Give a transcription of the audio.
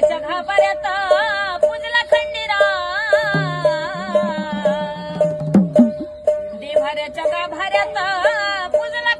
जगापर्यंत पुजला खंडिरा. देभाऱ्या जगाभऱ्यात पुजला